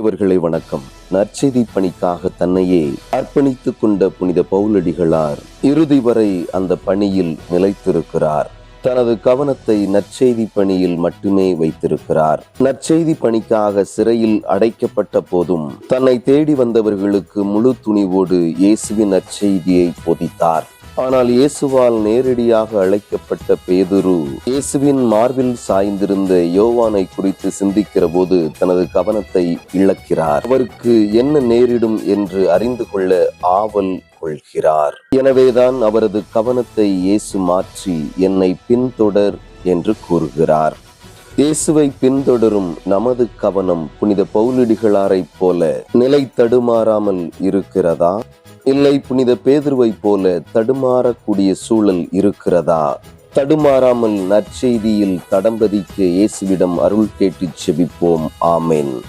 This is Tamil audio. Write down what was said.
அன்புக்குரியவர்களை வணக்கம். நற்செய்தி பணிக்காக தன்னையே அர்ப்பணித்துக் கொண்ட புனித பவுலடிகளார் இறுதி வரை அந்த பணியில் நிலைத்திருக்கிறார். தனது கவனத்தை நற்செய்தி பணியில் மட்டுமே வைத்திருக்கிறார். நற்செய்தி பணிக்காக சிறையில் அடைக்கப்பட்ட போதும் தன்னை தேடி வந்தவர்களுக்கு முழு துணிவோடு இயேசுவின் நற்செய்தியை போதித்தார். ஆனால் இயேசுவால் நேரடியாக அழைக்கப்பட்ட பேதுரு இயேசுவின் மார்பில் சாய்ந்திருந்த யோவானை குறித்து சிந்திக்கிற போது தனது கவனத்தை இழக்கிறார். அவருக்கு என்ன நேரிடும் என்று அறிந்து கொள்ள ஆவல் கொள்கிறார். எனவேதான் அவரது கவனத்தை இயேசு மாற்றி என்னை பின்தொடர் என்று கூறுகிறார். இயேசுவை பின்தொடரும் நமது கவனம் புனித பௌலிடிகளாரைப் போல நிலை தடுமாறாமல் இருக்கிறதா? இல்லை புனித பேதுருவைப் போல தடுமாறக்கூடிய சூழல் இருக்கிறதா? தடுமாறாமல் நற்செய்தியில் தடம்பதிக்க இயேசுவிடம் அருள் கேட்டு செபிப்போம். ஆமென்.